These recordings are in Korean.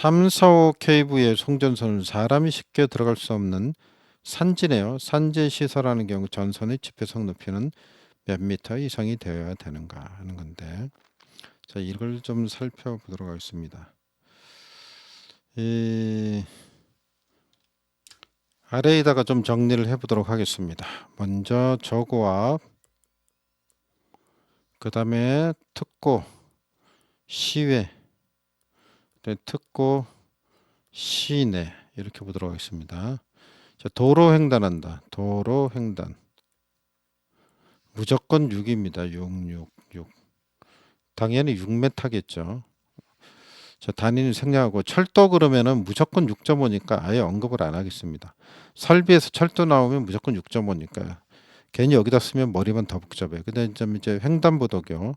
3, 4, 5 케이브의 송전선은 사람이 쉽게 들어갈 수 없는 산지네요. 산지 시설하는 경우 전선의 집회성 높이는 몇 미터 이상이 되어야 되는가 하는 건데 자 이걸 좀 살펴보도록 하겠습니다. 이 아래에다가 좀 정리를 해보도록 하겠습니다. 먼저 저고압 그 다음에 특고 시외 네, 특고 시내 이렇게 보도록 하겠습니다. 자, 도로 횡단한다. 도로 횡단. 무조건 6입니다. 6, 6, 6. 당연히 6m겠죠. 자, 단위는 생략하고 철도 그러면은 무조건 6.5니까 아예 언급을 안 하겠습니다. 설비에서 철도 나오면 무조건 6.5니까 괜히 여기다 쓰면 머리만 더 복잡해. 근데 이제 횡단보도교,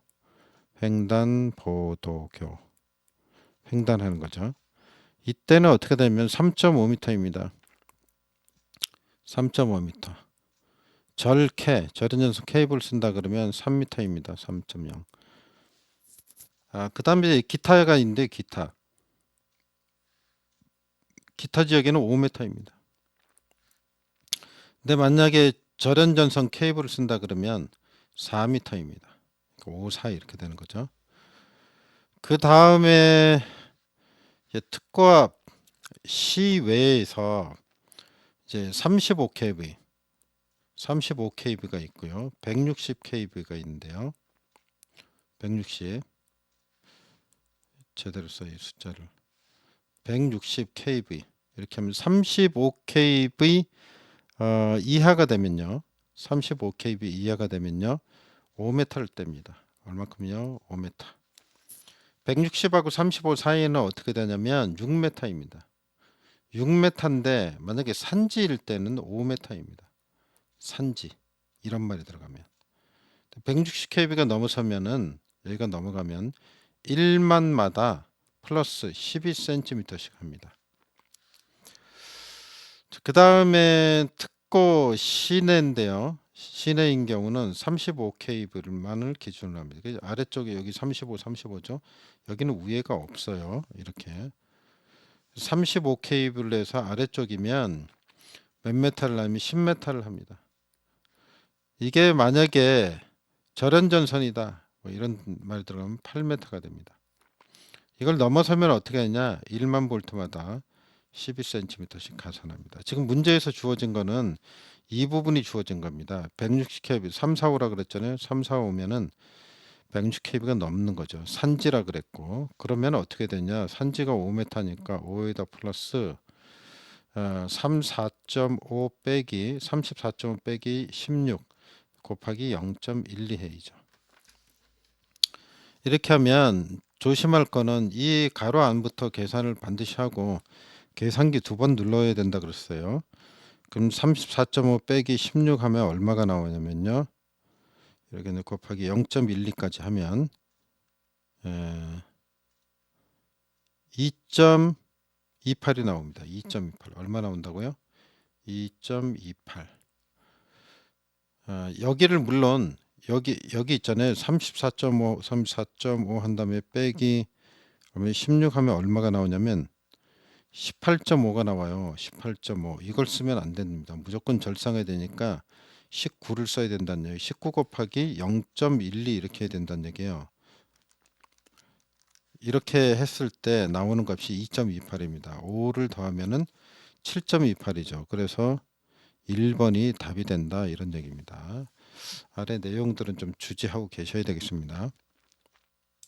횡단보도교, 횡단하는 거죠. 이때는 어떻게 되면 3.5m입니다. 3.5m. 절캐, 절연전선 케이블 쓴다 그러면 3m입니다. 3.0. 아, 그 다음에 기타가 있는데 기타. 기타 지역에는 5m입니다. 근데 만약에 절연전선 케이블을 쓴다 그러면 4m입니다. 5, 4 이렇게 되는 거죠. 그 다음에 특고압 시외에서 이제 35kV, 35kV가 있고요. 160kV가 있는데요. 160 제대로 써요 숫자를. 160kV 이렇게 하면 35kV 어, 이하가 되면요. 35kV 이하가 되면요. 5m를 뗍니다. 얼마큼요? 5m 160하고 35 사이에는 어떻게 되냐면 6m입니다 6m인데 만약에 산지일 때는 5m입니다 산지 이런 말이 들어가면 160kV가 넘어서면은 여기가 넘어가면 1만마다 플러스 12cm씩 합니다. 그 다음에 특고 시내인데요. 시내인 경우는 35kV만을 기준으로 합니다. 아래쪽에 여기 35, 35죠. 여기는 위에가 없어요. 이렇게 35kV를 해서 아래쪽이면 몇 메타를 하면 10메타를 합니다. 이게 만약에 절연전선이다. 뭐 이런 말 들어가면 8m가 됩니다. 이걸 넘어서면 어떻게 하냐? 1만 볼트마다 12cm씩 가산합니다. 지금 문제에서 주어진 거는 이 부분이 주어진 겁니다. 160kV 3, 4, 5라 그랬잖아요. 3, 4, 5면은 160kV가 넘는 거죠. 산지라 그랬고 그러면 어떻게 되냐? 산지가 5m니까 5에다 플러스 어, 3, 4.5 빼기 34.5 빼기 16 곱하기 0.12해이죠. 이렇게 하면 조심할 거는 이 가로 안부터 계산을 반드시 하고 계산기 두 번 눌러야 된다 그랬어요. 그럼 34.5 빼기 16 하면 얼마가 나오냐면요. 이렇게 곱하기 0.12까지 하면 2.28이 나옵니다. 2.28 얼마 나온다고요? 2.28 아, 여기를 물론 여기 여기 있잖아요. 34.5 34.5 한 다음에 빼기 그러면 16 하면 얼마가 나오냐면 18.5가 나와요. 18.5 이걸 쓰면 안 됩니다. 무조건 절상해야 되니까 19를 써야 된다는 얘기. 19 곱하기 0.12 이렇게 해야 된다는 얘기예요. 이렇게 했을 때 나오는 값이 2.28입니다. 5를 더하면은 7.28이죠. 그래서 1번이 답이 된다 이런 얘기입니다. 아래 내용들은 좀 주지하고 계셔야 되겠습니다.